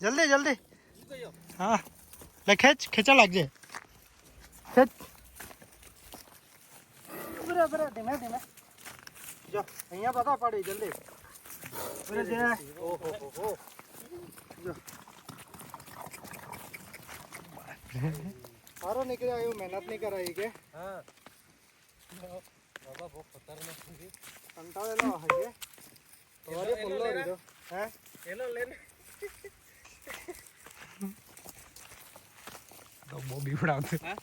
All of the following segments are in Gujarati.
જલ્દી જલ્દી હા લે ખેંચ ખેંચા લાગજે ખેંચ ઉભી રહે ઉભી રહે ધીમે ધીમે જો અહીંયા બધા પાડી જલ્દી ઉભી રહેજે ઓહો હો હો જો સારો નીકળ્યો એવું મહેનત નહીં કરાઈ કે હા બાબા બહુ ખતરનાક છે કંટાળેલો હશે તો બહુ બીવડાવતો હે?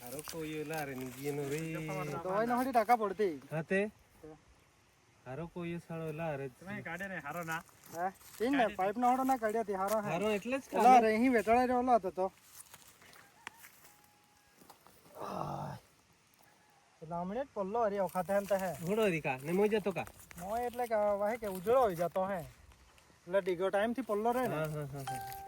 હારો કોઈ એલા રે ની એનો રે દવાઈ નો હડી ટાકા પડતી હાતે હારો કોઈ સાળો એલા રે હે તીન ને પાઇપ નો હડો ના કાઢ્યા તી હારો હે હારો એટલે જ એલા રે અહીં વેચાળા રહ્યો ઓલો હતો તો એટલે હમણે જ પલ્લો હરી વખતે એમ તો હે ઘોડો દીકા ને મોઈ જતો કા મોય એટલે કે વાહે કે ઉજળો હોય જતો હે એટલે ડીગો ટાઈમ થી પલ્લો રહે ને હા હા હા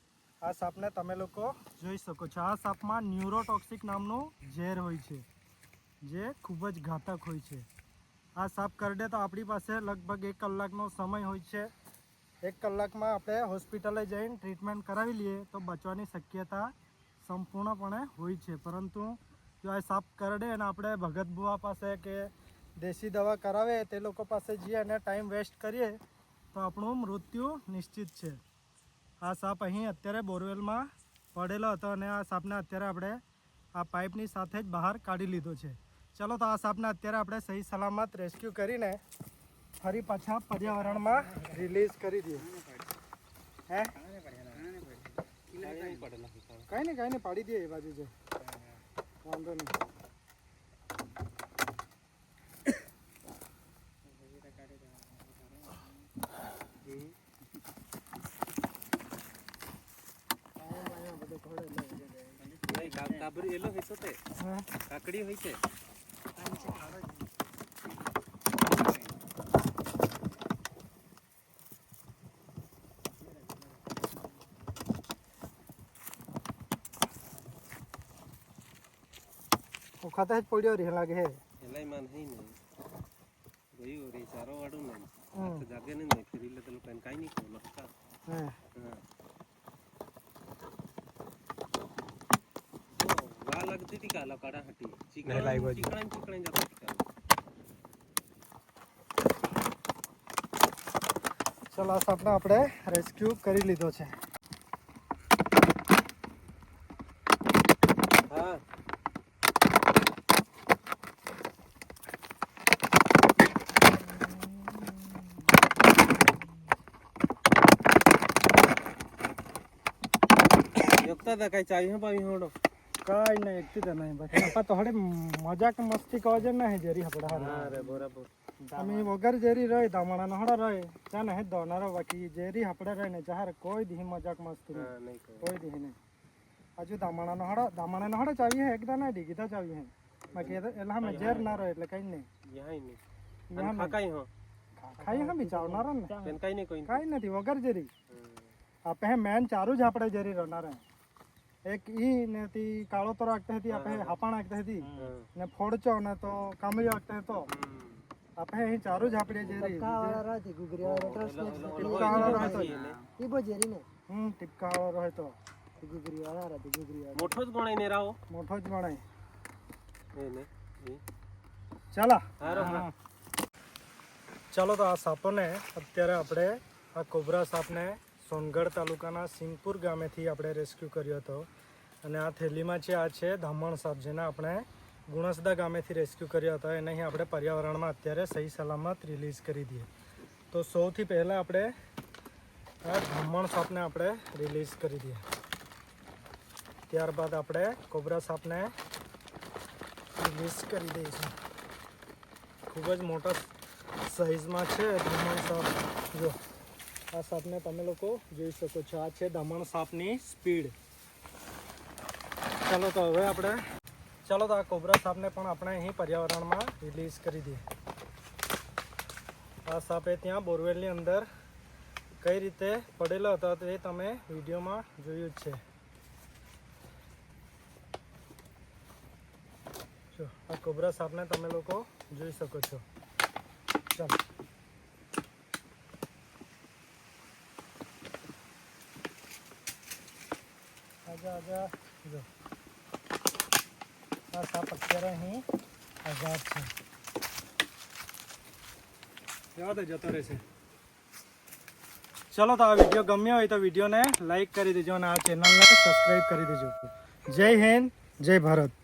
આ સાપને તમે લોકો જોઈ શકો છો. આ સાપમાં ન્યુરોટોક્સિક નામનું ઝેર હોય છે, જે ખૂબ જ ઘાતક હોય છે. આ સાપ કરડે તો આપણી પાસે લગભગ એક કલાકનો સમય હોય છે. એક કલાકમાં આપણે હોસ્પિટલે જઈને ટ્રીટમેન્ટ કરાવી લઈએ તો બચવાની શક્યતા સંપૂર્ણપણે હોય છે. પરંતુ જો આ સાપ કરડે અને આપણે ભગત પાસે કે દેશી દવા કરાવે, તે લોકો પાસે જઈએ અને ટાઈમ વેસ્ટ કરીએ, તો આપણું મૃત્યુ નિશ્ચિત છે. આ સાપ અહીં અત્યારે બોરવેલમાં પડેલો હતો અને આ સાપને અત્યારે આપણે આ પાઇપની સાથે જ બહાર કાઢી લીધો છે. ચલો તો આ સાપને અત્યારે આપણે સહી સલામત રેસ્ક્યુ કરીને ફરી પાછા પર્યાવરણમાં રિલીઝ કરી દઈએ. હે? કંઈ નહીં કંઈ નહીં, પાડી દઈએ એ બાજુ છે વાંધો નહીં. काबरी येलो व्हायचं ते काकडी व्हायचे खाता है पड़ियो रे लागे है हिलाई मान है नहीं गई हो रे चारो वाडू नहीं जागे नहीं फिर इल्ले तो लोग कहीं नहीं को लगता हाँ लगती थी काला काड़ा हटी चिकना चिकना चिकना जाता थी काला ચલો આ સાપને આપણે રેસ્ક્યુ કરી લીધો છે हाँ યોગતા હતા કઈ ચાવી પાવી હોડો કાંઈ નહીં એકથી તો નહીં બાકી આપા તો હડે મજાક મસ્તી કહો છે ને જેરી હપડા હા હારા રે બરાબર અમે વગર જેરી રહી દામણા નહડા રહે ત્યાં નહીં દોનારો બાકી જેરી હપડે રહે ને જહાર કોઈ દી મજાક મસ્તી નહીં હા નહીં કહો કોઈ દી નહીં હજુ દામણા નહડા દામણા નહડા ચાવી હે એકદા ના ડીગી તો ચાવી હે બાકી એ તો એલા હમે ઝેર ના રહે એટલે કઈ નહીં यहाँ ही नहीं यहाँ हम खाकाई हो ખાઈ હમી ચાવનારા ને पेन काई नहीं कोई કાંઈ નથી વગર જેરી આપણે મેન ચારું જ આપણે જેરી રહેનાર એક ઈ ને તી કાળો તો રાખતી હતી આપણે હાપાણ નાખતી હતી. ને ફોડચો ને તો કામળી રાખતે હતો. આપણે અહીં ચારું જ આપણે જેરી ટીપકા વાળો રહેતો હમ ટીપકા વાળો રહેતો મોટો જ ગણાય ને રાવો? મોટો જ ગણાય. એ ને ચાલા. હારો ચાલો તો આ સાપોને અત્યારે આપણે આ કોબરા સાપને સોનગઢ તાલુકાના સિંગપુર ગામેથી આપણે રેસ્ક્યુ કર્યો હતો. અને આ થેલીમાં છે આ છે, ધામણ સાપ, જેને આપણે ગુણસદા ગામેથી રેસ્ક્યુ કર્યો હતો, એને અહીં આપણે પર્યાવરણમાં અત્યારે સહી સલામત રિલીઝ કરી દઈએ. તો સૌથી પહેલાં આપણે આ ધામણ સાપને આપણે રિલીઝ કરી દઈએ. ત્યારબાદ આપણે કોબરા સાપને રિલીઝ કરી દઈશું. ખૂબ જ મોટા સાઇઝમાં છે ધામણ સાપ. જો. આ સાપને તમે લોકો જોઈ શકો છો. આ છે દમણ સાપની સ્પીડ. ચાલો તો હવે આપણે ચાલો તો આ કોબરા સાપને પણ આપણે અહીં પર્યાવરણમાં રિલીઝ કરી દઈએ. આ સાપે ત્યાં બોરવેલની અંદર કઈ રીતે પડેલો હતો તે તમે વિડીયોમાં જોયું જ છે. જો, આ કોબરા સાપને તમે લોકો જોઈ શકો છો. ચાલો. આજા આજા જો આ સાપ અત્યારે અહીં આઝાદ છે જવા દે જતો રહેશે ચલો તો આ વિડીયો ગમ્યો હોય તો વિડીયોને લાઈક કરી દેજો અને આ ચેનલને સબસ્ક્રાઈબ કરી દેજો જય હિન્દ જય ભારત